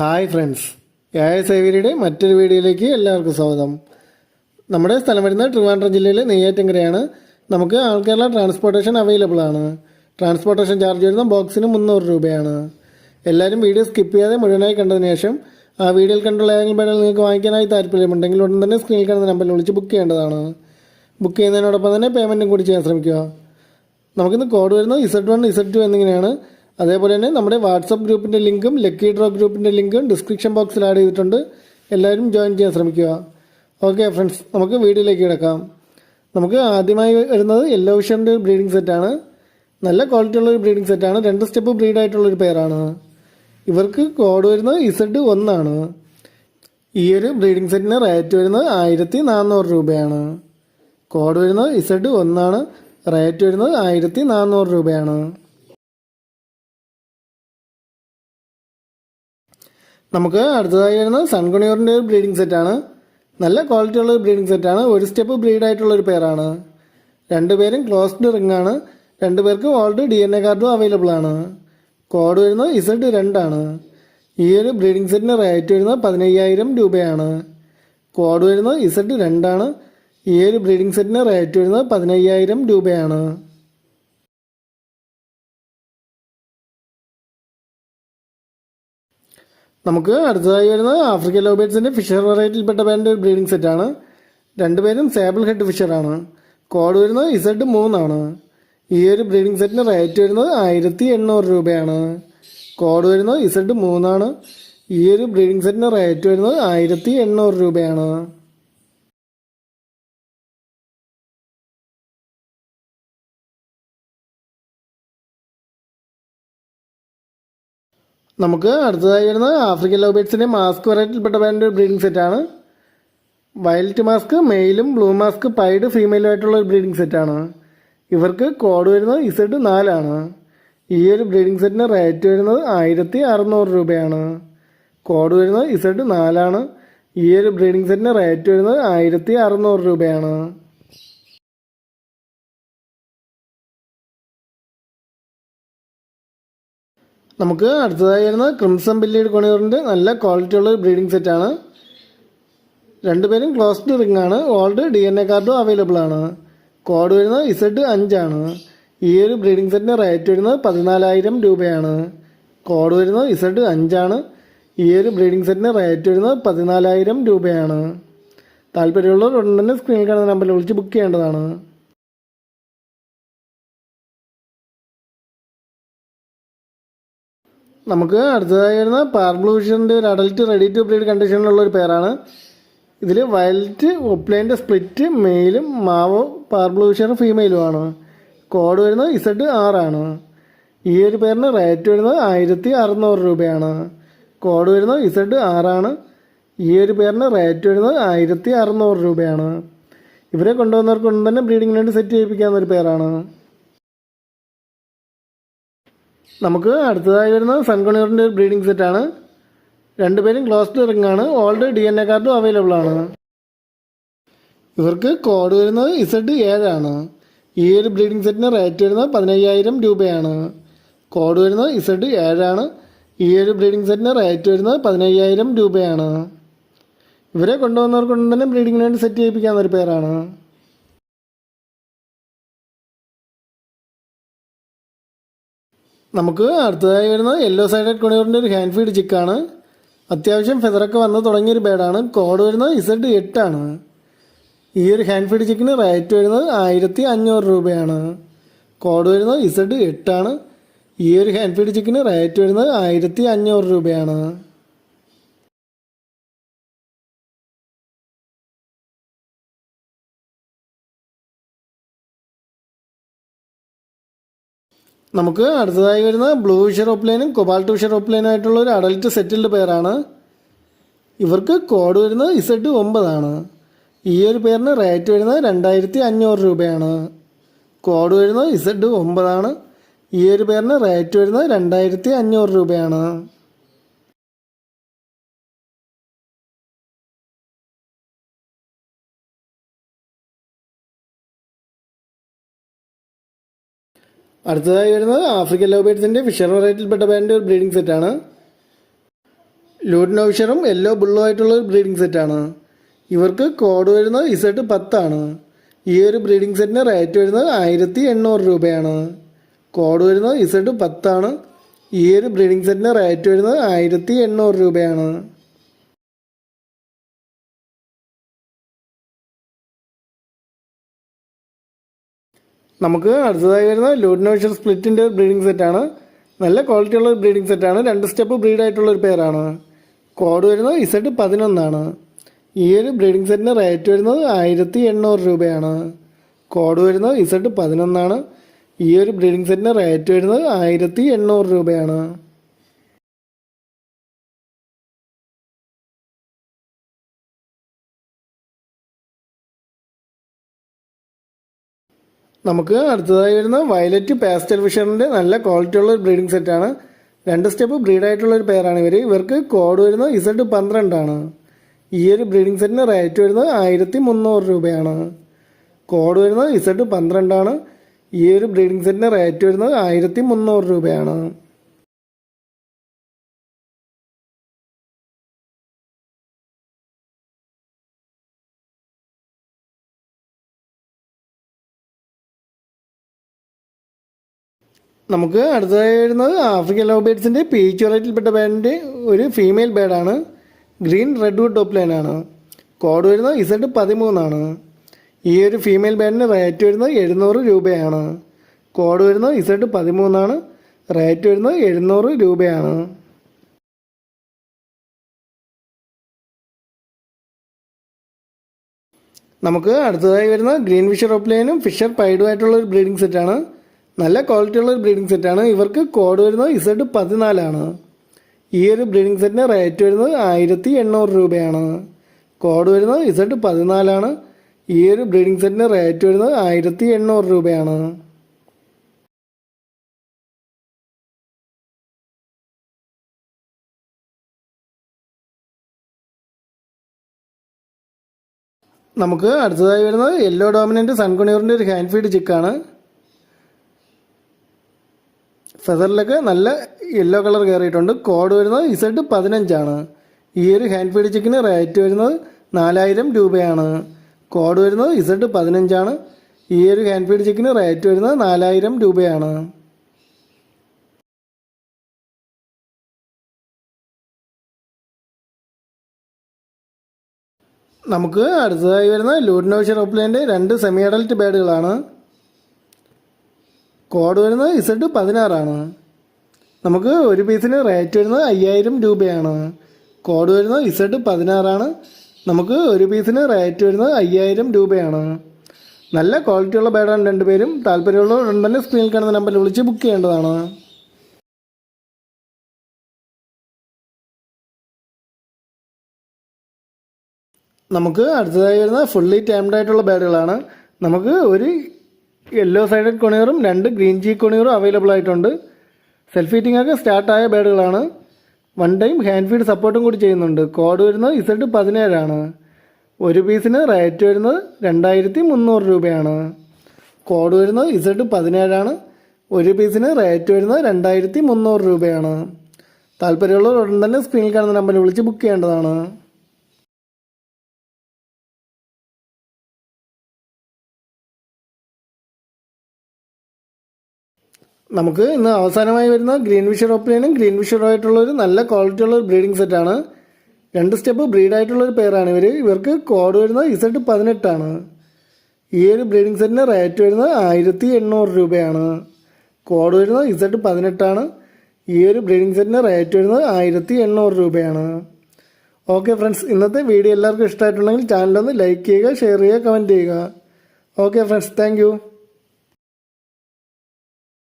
Hi friends. യായ സേവിയുടെ മറ്റൊരു വീഡിയോയിലേക്ക് എല്ലാവർക്കും സ്വാഗതം. നമ്മുടെ സ്ഥലം വരുന്ന ട്രിവാൻഡ്രം ജില്ലയിലെ നെയ്യാറ്റങ്കരയാണ്. നമുക്ക് ആൾക്കേരള ട്രാൻസ്പോർട്ടേഷൻ അവൈലബിൾ ആണ്. ട്രാൻസ്പോർട്ടേഷൻ ചാർജ് വരുന്ന ബോക്സിന് മുന്നൂറ് രൂപയാണ്. എല്ലാവരും വീഡിയോ സ്കിപ്പ് ചെയ്യാതെ മുഴുവനായി കണ്ടതിന് ശേഷം ആ വീഡിയോയിൽ കണ്ടുള്ള ഏതെങ്കിലും പേരുകൾ നിങ്ങൾക്ക് വാങ്ങിക്കാനായി താല്പര്യമുണ്ടെങ്കിൽ ഉടൻ തന്നെ സ്ക്രീനിൽ കാണുന്ന നമ്പറിൽ വിളിച്ച് ബുക്ക് ചെയ്യേണ്ടതാണ്. ബുക്ക് ചെയ്യുന്നതിനോടൊപ്പം തന്നെ പേയ്മെന്റും കൂടി ചെയ്യാൻ ശ്രമിക്കുക. നമുക്കിന്ന് കോഡ് വരുന്നത് ഇസഡ് വൺ ഇസഡ് ടു എന്നിങ്ങനെയാണ്. അതേപോലെ തന്നെ നമ്മുടെ വാട്സപ്പ് ഗ്രൂപ്പിന്റെ ലിങ്കും ലക്കി ഡ്രോ ഗ്രൂപ്പിന്റെ ലിങ്കും ഡിസ്ക്രിപ്ഷൻ ബോക്സിൽ ആഡ് ചെയ്തിട്ടുണ്ട്. എല്ലാവരും ജോയിൻ ചെയ്യാൻ ശ്രമിക്കുക. ഓക്കെ ഫ്രണ്ട്സ് നമുക്ക് വീഡിയോയിലേക്ക് കിടക്കാം. നമുക്ക് ആദ്യമായി വരുന്നത് യെല്ലോ വിഷറിന്റെ ഒരു ബ്രീഡിംഗ് സെറ്റാണ് നല്ല ക്വാളിറ്റി ഉള്ള ഒരു ബ്രീഡിംഗ് സെറ്റാണ് രണ്ട് സ്റ്റെപ്പ് ബ്രീഡ് ആയിട്ടുള്ള ഒരു പെയറാണ് ഇവർക്ക് കോഡ് വരുന്നത് ഇസഡ് ഒന്നാണ്. ഈ ഒരു ബ്രീഡിംഗ് സെറ്റിന് റേറ്റ് വരുന്നത് ആയിരത്തി നാനൂറ് രൂപയാണ്. കോഡ് വരുന്നത് ഇസഡ് ഒന്നാണ്. റേറ്റ് വരുന്നത് ആയിരത്തി നാനൂറ് രൂപയാണ്. നമുക്ക് അടുത്തതായി വരുന്നത് സൺകുണിയൂറിന്റെ ഒരു ബ്രീഡിംഗ് സെറ്റാണ് നല്ല ക്വാളിറ്റി ഉള്ള ഒരു ബ്രീഡിംഗ് സെറ്റാണ് ഒരു സ്റ്റെപ്പ് ബ്രീഡ് ആയിട്ടുള്ള ഒരു പെയറാണ് രണ്ടുപേരും ക്ലോസ്ഡ് റിംഗ് ആണ്. രണ്ടുപേർക്കും ഓൾഡ് ഡി എൻ എ കാർഡും അവൈലബിൾ ആണ്. കോഡ് വരുന്നത് ഇസഡ് രണ്ടാണ് ഈ ഒരു ബ്രീഡിംഗ് സെറ്റിന് റേറ്റ് വരുന്നത് പതിനയ്യായിരം രൂപയാണ്. കോഡ് വരുന്നത് ഇസഡ് രണ്ടാണ് ഈ ഒരു ബ്രീഡിംഗ് സെറ്റിന് റേറ്റ് വരുന്നത് പതിനയ്യായിരം രൂപയാണ്. നമുക്ക് അടുത്തതായി വരുന്നത് ആഫ്രിക്കൻ ലോബേറ്റ്സിന്റെ ഫിഷർ വെറൈറ്റിയിൽപ്പെട്ട ബാൻഡ് ഒരു ബ്രീഡിംഗ് സെറ്റാണ് രണ്ടുപേരും സേബിൾ ഹെഡ് ഫിഷറാണ് കോഡ് വരുന്നത് ഇസഡ് മൂന്നാണ്. ഈ ഒരു ബ്രീഡിംഗ് സെറ്റിന് റേറ്റ് വരുന്നത് ആയിരത്തി എണ്ണൂറ് രൂപയാണ്. കോഡ് വരുന്നത് ഇസഡ് മൂന്നാണ്. ഈ ഒരു ബ്രീഡിംഗ് സെറ്റിന് റേറ്റ് വരുന്നത് ആയിരത്തി എണ്ണൂറ് രൂപയാണ്. നമുക്ക് അടുത്തതായി വരുന്നത് ആഫ്രിക്കൻ ലവ് ബേഡ്സിന്റെ മാസ്ക് വെറൈറ്റിയിൽപ്പെട്ട ഒരു ബ്രീഡിംഗ് സെറ്റാണ് വയലറ്റ് മാസ്ക് മെയിലും ബ്ലൂ മാസ്ക് പൈഡ് ഫീമെയിലും ആയിട്ടുള്ള ഒരു ബ്രീഡിംഗ് സെറ്റാണ് ഇവർക്ക് കോഡ് വരുന്നത് ഇസഡ് നാലാണ് ഈ ഒരു ബ്രീഡിംഗ് സെറ്റിന് റേറ്റ് വരുന്നത് ആയിരത്തി അറുന്നൂറ് രൂപയാണ്. കോഡ് വരുന്നത് ഇസഡ് നാലാണ് ഈ ഒരു ബ്രീഡിംഗ് സെറ്റിന് റേറ്റ് വരുന്നത് ആയിരത്തി അറുന്നൂറ് രൂപയാണ്. നമുക്ക് അടുത്തതായി വരുന്നത് ക്രിംസൺ ബില്ലീഡ് കൊണിയൂറിന്റെ നല്ല ക്വാളിറ്റി ഉള്ള ഒരു ബ്രീഡിംഗ് സെറ്റാണ് രണ്ടുപേരും ക്ലോസ്ഡ് റിംഗ് ആണ്. ഓൾഡ് ഡി എൻ എ കാർഡും അവൈലബിൾ ആണ്. കോഡ് വരുന്നത് ഇസഡ് അഞ്ചാണ് ഈ ഒരു ബ്രീഡിംഗ് സെറ്റിന് റേറ്റ് വരുന്നത് പതിനാലായിരം രൂപയാണ്. കോഡ് വരുന്നത് ഇസഡ് അഞ്ചാണ് ഈ ഒരു ബ്രീഡിംഗ് സെറ്റിന് റേറ്റ് വരുന്നത് പതിനാലായിരം രൂപയാണ്. താല്പര്യമുള്ളവർ ഉടൻ തന്നെ സ്ക്രീനിൽ കാണുന്ന നമ്പറിൽ വിളിച്ച് ബുക്ക് ചെയ്യേണ്ടതാണ്. നമുക്ക് അടുത്തതായി വരുന്ന പാർബ്ലൂഷന്റെ ഒരു അഡൽറ്റ് റെഡി ടു ബ്രീഡ് കണ്ടീഷനിലുള്ള ഒരു പേരാണ് ഇതിൽ വയലറ്റ് ഒപ്ലൈന്റെ സ്പ്ലിറ്റ് മെയിലും മാവോ പാർബ്ലൂഷർ ഫീമെയിലുമാണ് കോഡ് വരുന്നത് ഇസഡ് ആറാണ് ഈ ഒരു പേരിന് റേറ്റ് വരുന്നത് ആയിരത്തി അറുന്നൂറ് രൂപയാണ്. കോഡ് വരുന്നത് ഇസഡ് ആറാണ് ഈ ഒരു പേരിന് റേറ്റ് വരുന്നത് ആയിരത്തി അറുന്നൂറ് രൂപയാണ്. ഇവരെ കൊണ്ടുവന്നവർക്കൊന്നും തന്നെ ബ്രീഡിങ്ങിന് വേണ്ടി സെറ്റ് ചെയ്യിപ്പിക്കാവുന്ന ഒരു പേരാണ് നമുക്ക് അടുത്തതായി വരുന്നത് സൺകണിയറിന്റെ ഒരു ബ്രീഡിംഗ് സെറ്റാണ് രണ്ടുപേരും closed ring old D N A കാർഡും അവൈലബിൾ ആണ്. ഇവർക്ക് കോഡ് വരുന്നത് ഇസഡ് ഏഴാണ് ഈ ഒരു ബ്രീഡിംഗ് സെറ്റിന് റേറ്റ് വരുന്നത് പതിനയ്യായിരം രൂപയാണ്. കോഡ് വരുന്നത് ഇസഡ് ഏഴാണ് ഈ ഒരു ബ്രീഡിംഗ് സെറ്റിന് റേറ്റ് വരുന്നത് പതിനയ്യായിരം രൂപയാണ്. ഇവരെ കൊണ്ടുവന്നവർക്ക് കൊണ്ട് തന്നെ ബ്രീഡിങ്ങിന് വേണ്ടി സെറ്റ് ചെയ്യിപ്പിക്കാവുന്ന ഒരു പേരാണ്. നമുക്ക് അടുത്തതായി വരുന്നത് യെല്ലോ സൈഡഡ് കൊണിയൂറിന്റെ ഒരു ഹാൻഡ് ഫീഡ് ചിക്കാണ് അത്യാവശ്യം ഫെതറൊക്കെ വന്ന് തുടങ്ങിയൊരു ബേഡാണ് കോഡ് വരുന്നത് ഇസഡ് എട്ടാണ് ഈ ഒരു ഹാൻഡ് ഫീഡ് ചിക്കിന് റേറ്റ് വരുന്നത് ആയിരത്തി അഞ്ഞൂറ് രൂപയാണ്. കോഡ് വരുന്നത് ഇസഡ് എട്ടാണ് ഈ ഒരു ഹാൻഡ് ഫീഡ് ചിക്കിന് റേറ്റ് വരുന്നത് ആയിരത്തി അഞ്ഞൂറ് രൂപയാണ്. നമുക്ക് അടുത്തതായി വരുന്ന ബ്ലൂ ഓപ്ലൈനും കൊബാൾട്ട് ഓപ്ലൈനും ആയിട്ടുള്ള ഒരു അഡൽട്ട് സെറ്റിൽഡ് പെയറാണ്. ഇവർക്ക് കോഡ് വരുന്നത് ഇസഡ് ഒമ്പതാണ്. ഈ ഒരു പേരിന് റേറ്റ് വരുന്നത് രണ്ടായിരത്തി അഞ്ഞൂറ് രൂപയാണ്. കോഡ് വരുന്നത് ഇസഡ് ഒമ്പതാണ്. ഈ ഒരു പേരിന് റേറ്റ് വരുന്നത് രണ്ടായിരത്തി അഞ്ഞൂറ് രൂപയാണ്. അടുത്തതായി വരുന്നത് ആഫ്രിക്കൻ ലോബേറ്റ്സിന്റെ ഫിഷർ വെറൈറ്റിയിൽപ്പെട്ട ബാൻഡ് ഒരു ബ്രീഡിംഗ് സെറ്റാണ് ലൂഡിനോവിഷറും യെല്ലോ ബുള്ളോ ആയിട്ടുള്ള ഒരു ബ്രീഡിംഗ് സെറ്റാണ് ഇവർക്ക് കോഡ് വരുന്നത് ഇസെട്ട് പത്താണ് ഈ ഒരു ബ്രീഡിംഗ് സെറ്റിന് റേറ്റ് വരുന്നത് ആയിരത്തി എണ്ണൂറ് രൂപയാണ്. കോഡ് വരുന്നത് ഇസെട്ട് പത്താണ് ഈ ഒരു ബ്രീഡിംഗ് സെറ്റിന് റേറ്റ് വരുന്നത് ആയിരത്തി എണ്ണൂറ് രൂപയാണ്. നമുക്ക് അടുത്തതായി വരുന്ന ലൂഡിനോഷർ സ്പ്ലിറ്റിന്റെ ബ്രീഡിംഗ് സെറ്റാണ് നല്ല ക്വാളിറ്റി ഉള്ള ഒരു ബ്രീഡിംഗ് സെറ്റാണ് രണ്ട് സ്റ്റെപ്പ് ബ്രീഡായിട്ടുള്ള ഒരു പേരാണ് കോഡ് വരുന്നത് ഇസെറ്റ് പതിനൊന്നാണ്. ഈ ഒരു ബ്രീഡിംഗ് സെറ്റിന് റേറ്റ് വരുന്നത് ആയിരത്തി എണ്ണൂറ് രൂപയാണ്. കോഡ് വരുന്നത് ഇസെഡ് പതിനൊന്നാണ്. ഈ ഒരു ബ്രീഡിംഗ് സെറ്റിന് റേറ്റ് വരുന്നത് ആയിരത്തി എണ്ണൂറ് രൂപയാണ്. നമുക്ക് അടുത്തതായി വരുന്ന വയലറ്റ് പാസ്റ്റൽ ഫിഷറിന്റെ നല്ല ക്വാളിറ്റി ഉള്ള ഒരു ബ്രീഡിംഗ് സെറ്റാണ് രണ്ട് സ്റ്റെപ്പ് ബ്രീഡായിട്ടുള്ള ഒരു പെയറാണ് ഇവർ ഇവർക്ക് കോഡ് വരുന്നത് ഇസഡ് പന്ത്രണ്ടാണ് ഈ ഒരു ബ്രീഡിംഗ് സെറ്റിന് റേറ്റ് വരുന്നത് ആയിരത്തി മുന്നൂറ് രൂപയാണ്. കോഡ് വരുന്നത് ഇസഡ് പന്ത്രണ്ടാണ് ഈ ഒരു ബ്രീഡിംഗ് സെറ്റിന് റേറ്റ് വരുന്നത് ആയിരത്തി മുന്നൂറ് രൂപയാണ്. നമുക്ക് അടുത്തതായി വരുന്നത് ആഫ്രിക്കൻ ലവ് ബേഡ്സിന്റെ പേച്ചുവറേറ്റിൽപ്പെട്ട ബേഡിന്റെ ഒരു ഫീമെയിൽ ബേഡാണ് ഗ്രീൻ റെഡ് വുഡ് ടോപ്പ് ലൈനാണ് കോഡ് വരുന്നത് ഇസഡ് പതിമൂന്നാണ്. ഈ ഒരു ഫീമെയിൽ ബാൻഡിന് റേറ്റ് വരുന്നത് എഴുന്നൂറ് രൂപയാണ്. കോഡ് വരുന്നത് ഇസഡ് പതിമൂന്നാണ്. റേറ്റ് വരുന്നത് എഴുന്നൂറ് രൂപയാണ്. നമുക്ക് അടുത്തതായി വരുന്ന ഗ്രീൻ ഫിഷർ ഓപ്ലൈനും ഫിഷർ പൈഡുമായിട്ടുള്ള ഒരു ബ്രീഡിംഗ് സെറ്റാണ് നല്ല ക്വാളിറ്റി ഉള്ള ഒരു ബ്രീഡിംഗ് സെറ്റാണ് ഇവർക്ക് കോഡ് വരുന്നത് ഇസഡ് പതിനാലാണ്. ഈ ഒരു ബ്രീഡിംഗ് സെറ്റിന് റേറ്റ് വരുന്നത് ആയിരത്തി എണ്ണൂറ് രൂപയാണ്. കോഡ് വരുന്നത് ഇസഡ് പതിനാലാണ്. ഈ ഒരു ബ്രീഡിംഗ് സെറ്റിന് റേറ്റ് വരുന്നത് ആയിരത്തി എണ്ണൂറ് രൂപയാണ്. നമുക്ക് അടുത്തതായി വരുന്നത് യെല്ലോ ഡോമിനന്റ് സൺകുണിയറിന്റെ ഒരു ഹാൻഡ് ഫീഡ് ചിക്കാണ് ഫെദറിലൊക്കെ നല്ല യെല്ലോ കളർ കയറിയിട്ടുണ്ട് കോഡ് വരുന്നത് ഇസഡ് പതിനഞ്ചാണ്. ഈ ഒരു ഹാൻഡ് ഫീഡ് ചിക്കിന് റേറ്റ് വരുന്നത് നാലായിരം രൂപയാണ്. കോഡ് വരുന്നത് ഇസഡ് പതിനഞ്ചാണ്. ഈ ഒരു ഹാൻഡ് ഫീഡ് ചിക്കിന് റേറ്റ് വരുന്നത് നാലായിരം രൂപയാണ്. നമുക്ക് അടുത്തതായി വരുന്ന ലൂഡിനോഷർ ഓപ്ലേന്റെ രണ്ട് സെമി അഡൽറ്റ് ബേഡുകളാണ് കോഡ് വരുന്നത് ഇസഡ് പതിനാറാണ്. നമുക്ക് ഒരു പീസിന് റേറ്റ് വരുന്നത് അയ്യായിരം രൂപയാണ്. കോഡ് വരുന്നത് ഇസഡ് പതിനാറാണ്. നമുക്ക് ഒരു പീസിന് റേറ്റ് വരുന്നത് അയ്യായിരം രൂപയാണ്. നല്ല ക്വാളിറ്റിയുള്ള ബാഡാണ് രണ്ടുപേരും. താല്പര്യമുള്ളവർ തന്നെ സ്ക്രീനിൽ കാണുന്ന നമ്പറിൽ വിളിച്ച് ബുക്ക് ചെയ്യേണ്ടതാണ്. നമുക്ക് അടുത്തതായി വരുന്ന ഫുള്ളി ടൈംഡ് ആയിട്ടുള്ള ബാഡുകളാണ് നമുക്ക് ഒരു യെല്ലോ സൈഡഡ് കൊണിയറും രണ്ട് ഗ്രീൻ ചീ കൊണിയറും അവൈലബിൾ ആയിട്ടുണ്ട്. സെൽഫ് ഹീറ്റിംഗ് ഒക്കെ സ്റ്റാർട്ടായ ബാഡുകളാണ് വൺ ടൈം ഹാൻഡ് ഫീഡ് സപ്പോർട്ടും കൂടി ചെയ്യുന്നുണ്ട്. കോഡ് വരുന്നത് ഇസഡ് പതിനേഴാണ് ഒരു പീസിന് റേറ്റ് വരുന്നത് രണ്ടായിരത്തി മുന്നൂറ് രൂപയാണ്. കോഡ് വരുന്നത് ഇസഡ് പതിനേഴാണ് ഒരു പീസിന് റേറ്റ് വരുന്നത് രണ്ടായിരത്തി മുന്നൂറ് രൂപയാണ്. താല്പര്യമുള്ളവർ ഉടൻ തന്നെ സ്ക്രീനിൽ കാണുന്ന നമ്പറിൽ വിളിച്ച് ബുക്ക് ചെയ്യേണ്ടതാണ്. നമുക്ക് ഇന്ന് അവസാനമായി വരുന്ന ഗ്രീൻ വിഷർ ഒപ്പിനിയനും ഗ്രീൻ വിഷറുമായിട്ടുള്ള ഒരു നല്ല ക്വാളിറ്റി ഉള്ള ഒരു ബ്രീഡിംഗ് സെറ്റാണ് രണ്ട് സ്റ്റെപ്പ് ബ്രീഡായിട്ടുള്ള ഒരു ഇവർ ഇവർക്ക് കോഡ് വരുന്നത് ഇസഡ് പതിനെട്ടാണ്. ഈ ഒരു ബ്രീഡിംഗ് സെറ്റിന് റേറ്റ് വരുന്നത് ആയിരത്തി എണ്ണൂറ് രൂപയാണ്. കോഡ് വരുന്നത് ഇസഡ് പതിനെട്ടാണ്. ഈ ഒരു ബ്രീഡിംഗ് സെറ്റിന് റേറ്റ് വരുന്നത് ആയിരത്തി എണ്ണൂറ് രൂപയാണ്. ഓക്കെ ഫ്രണ്ട്സ് ഇന്നത്തെ വീഡിയോ എല്ലാവർക്കും ഇഷ്ടമായിട്ടുണ്ടെങ്കിൽ ചാനലൊന്ന് ലൈക്ക് ചെയ്യുക ഷെയർ ചെയ്യുക കമന്റ് ചെയ്യുക. Okay friends thank